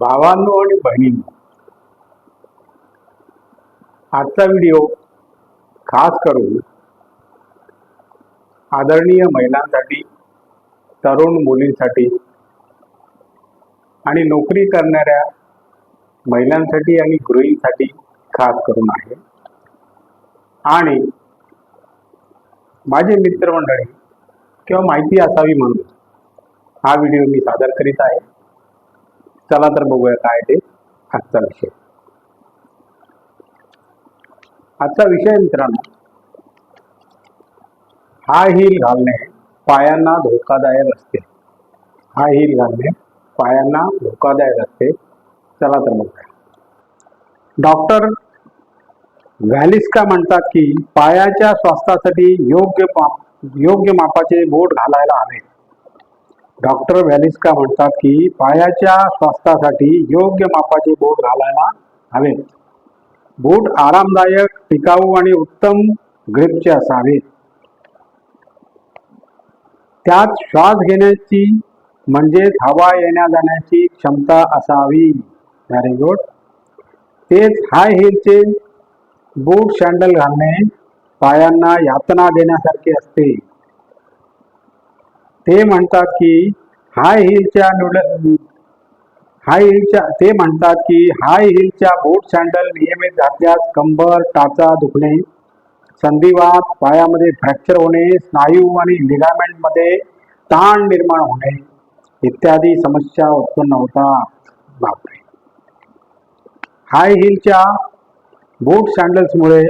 भावांनो आणि बहिणींनो आजचा व्हिडिओ खास करून आदरणीय महिलांसाठी तरुण मुलींसाठी आणि नोकरी करणाऱ्या महिलांसाठी आणि गृहींसाठी खास करून आहे. आणि माझे मित्रमंडळी किंवा माहिती असावी म्हणून हा व्हिडिओ मी सादर करीत आहे. चला तर बघूया काय ते आजचा विषय. आजचा विषय मित्रांनो हाय हिल घालणे पायांना धोकादायक असते. हाय हिल घालणे पायांना धोकादायक असते. चला तर बघूया. डॉक्टर व्हॅलिस्का म्हणतात की पायाच्या स्वास्थ्यासाठी योग्य माप योग्य मापाचे बोट घालायला हवे. डॉक्टर व्हॅलिस्का म्हणतात की पायाच्या स्वास्थ्यासाठी योग्य मापाचे बोट घालायला हवेत. बूट आरामदायक टिकाऊ आणि उत्तम ग्रिपचे असावेत त्यात श्वास घेण्याची म्हणजेच हवा येण्या जाण्याची क्षमता असावी. व्हेरी गुड तेच हाय हिलचे बूट सँडल घालणे पायांना यातना देण्यासारखे असते. ते म्हणतात की हाय हिलच्या नूडल हाय हिलच्या ते म्हणतात की हाय हिलच्या बूट सँडल नियमित घातल्यास कंबर टाचा दुखणे संधिवात पायामध्ये फ्रॅक्चर होणे स्नायू आणि लिगामेंटमध्ये ताण निर्माण होणे इत्यादी समस्या उत्पन्न होतात बापरे! हाय हिलच्या बूट सँडल्समुळे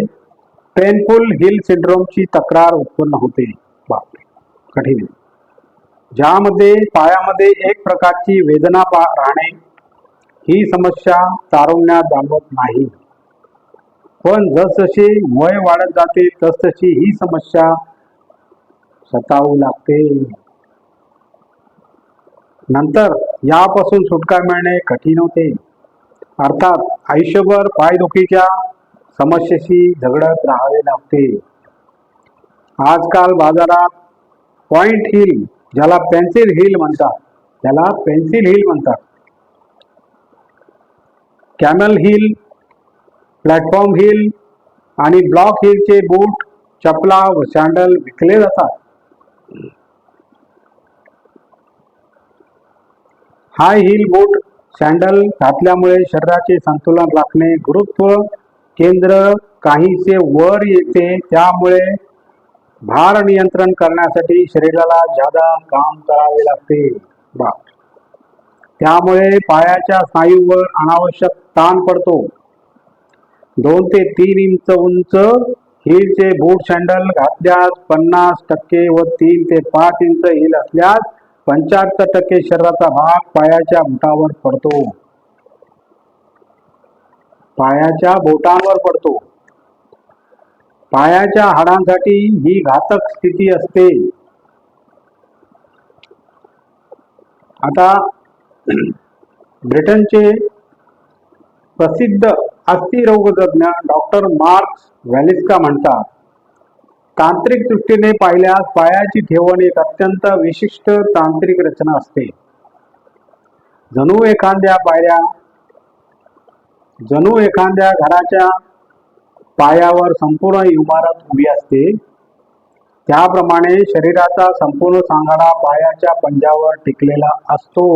पेनफुल हिल सिंड्रोमची तक्रार उत्पन्न होते. बापरे! कठीण आहे. ज्यामध्ये पायामध्ये एक प्रकारची वेदना पा राहणे ही समस्या तारुण्यात जाणवत नाही. पण जसजसे वय वाढत जाते तसतशी ही समस्या सतावू लागते. नंतर यापासून सुटका मिळणे कठीण होते. अर्थात आयुष्यभर पायदुखीच्या समस्येशी झगडत राहावे लागते. आजकाल बाजारात पॉइंट हिल ज्याला पेन्सिल हिल म्हणतात. त्याला पेन्सिल हिल म्हणतात. कॅमल हिल प्लॅटफॉर्म हिल आणि ब्लॉक हिलचे बूट चपला व सँडल विकले जातात. हाय हिल बूट सँडल घातल्यामुळे शरीराचे संतुलन राखणे गुरुत्व केंद्र काहीसे वर येते. त्यामुळे भार नियंत्रण करण्यासाठी शरीराला जादा काम करावे लागते. बा. त्यामुळे पायाच्या स्नायूवर अनावश्यक ताण पडतो. दोन ते तीन इंच उंच हिलचे बूट सँडल घातल्यास पन्नास टक्के व तीन ते पाच इंच हिल असल्यास पंच्याहत्तर टक्के शरीराचा भाग पायाच्या बोटावर पडतो. पायाच्या बोटांवर पडतो. पायाच्या हाडांसाठी ही घातक स्थिती असते. आता ब्रिटनचे प्रसिद्ध अस्थिरोगतज्ञ डॉक्टर मार्क्स व्हॅलिस्का म्हणतात तांत्रिक दृष्टीने पाहिल्यास पायाची ठेवण एक अत्यंत विशिष्ट तांत्रिक रचना असते. जणू एखाद्या पायऱ्या जणू एखाद्या घराच्या पायावर संपूर्ण इमारत उभी असते. त्याप्रमाणे शरीराचा संपूर्ण सांगाडा पायाच्या पंजावर टिकलेला असतो.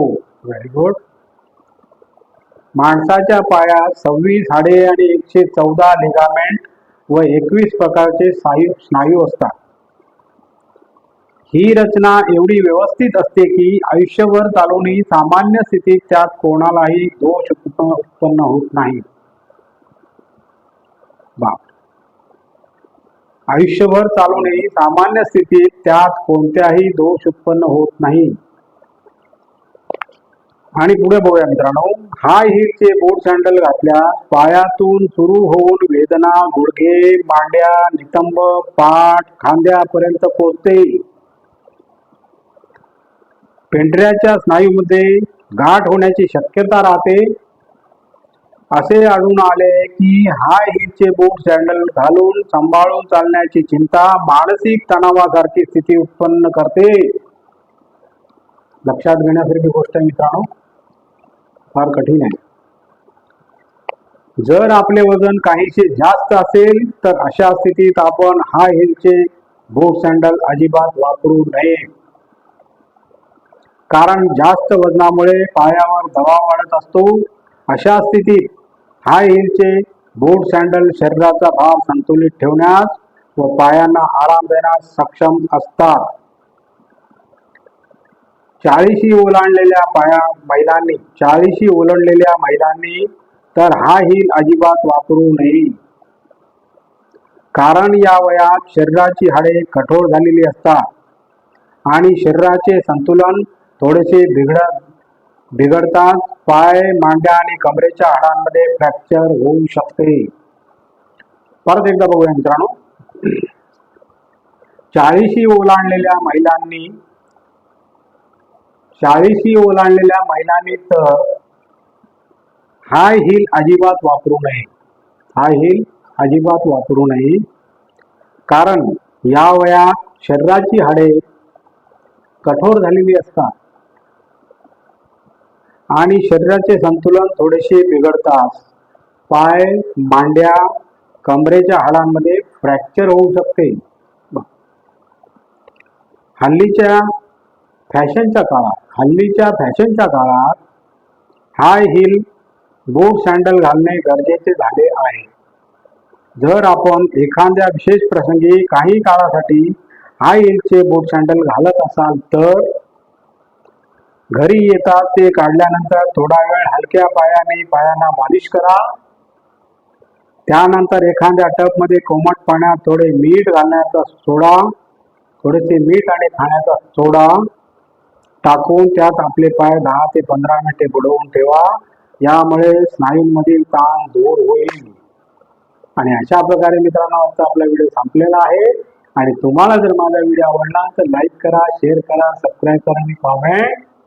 व्हेरी गुड माणसाच्या पायात सव्वीस हाडे आणि एकशे चौदा लिगामेंट व एकवीस प्रकारचे स्नायू स्नायू असतात. ही रचना एवढी व्यवस्थित असते की आयुष्यभर चालूनही सामान्य स्थितीत त्यात कोणालाही दोष उत्पन्न उत्पन्न होत नाही. बाप. आयुष्यभर चालूनही सामान्य स्थितीत त्यात कोणत्याही दोष उत्पन्न होत नाही. आणि पुढे बघूया मित्रांनो. हाय हिलचे बोट सँडल घातल्यास पायातून सुरू होऊन वेदना गुडघे मांड्या नितंब पाठ खांद्यापर्यंत पोहोचते. पेंढऱ्याच्या स्नायूमध्ये गाठ होण्याची शक्यता राहते. असे आढळून आले की हाय हिलचे बूट सँडल घालून सांभाळून चालण्याची चिंता मानसिक तणावासारखी स्थिती उत्पन्न करते. लक्षात घेण्यासारखी गोष्ट आहे मित्रांनो फार कठीण आहे. जर आपले वजन काहीसे जास्त असेल तर अशा स्थितीत आपण हाय हिलचे बूट सँडल अजिबात वापरू नये. कारण जास्त वजनामुळे पायावर दबाव वाढत असतो. अशा स्थितीत हाय हिलचे बूट सँडल शरीराचा भार संतुलित ठेवण्यास व पायांना आराम देण्यास सक्षम असतात. चाळीशी ओलांडलेल्या पाया महिलांनी चाळीशी ओलांडलेल्या महिलांनी तर हा हिल अजिबात वापरू नये. कारण या वयात शरीराची हाडे कठोर झालेली असतात आणि शरीराचे संतुलन थोडेसे बिघडत बिघडतात पाय मांड्या आणि कमरेच्या हाडांमध्ये फ्रॅक्चर होऊ शकते. परत एकदा बघूया मित्रांनो. चाळीशी ओलांडलेल्या महिलांनी चाळीशी ओलांडलेल्या महिलांनी तर हाय हिल अजिबात वापरू नये. हाय हिल अजिबात वापरू नये. कारण या वयात शरीराची हाडे कठोर झालेली असतात. आणि शरीराचे संतुलन थोडेसे बिघडतात पाय मांड्या कमरेच्या हाडांमध्ये फ्रॅक्चर होऊ शकते. हल्लीच्या फॅशनच्या काळात हल्लीच्या फॅशनच्या काळात हाय हिल बूट सँडल घालणे गरजेचे झाले आहे. जर आपण एखाद्या विशेष प्रसंगी काही काळासाठी हाय हिलचे बूट सँडल घालत असाल तर घरी येतात ते काढल्यानंतर थोडा वेळ हलक्या पायाने पायांना मालिश करा. त्यानंतर एखाद्या टबमध्ये कोमट पाण्यात थोडे मीठ घालण्याचा सोडा थोडेसे मीठ आणि खाण्याचा सोडा. टाकून त्यात आपले पाय दहा ते पंधरा मिनिटे बुडवून ठेवा. यामुळे स्नायूंमधील ताण दूर होईल. आणि अशा प्रकारे मित्रांनो आजचा आपला व्हिडिओ संपलेला आहे. आणि तुम्हाला जर माझा व्हिडिओ आवडला तर लाईक करा शेअर करा सबस्क्राईब करा आणि कॉमेंट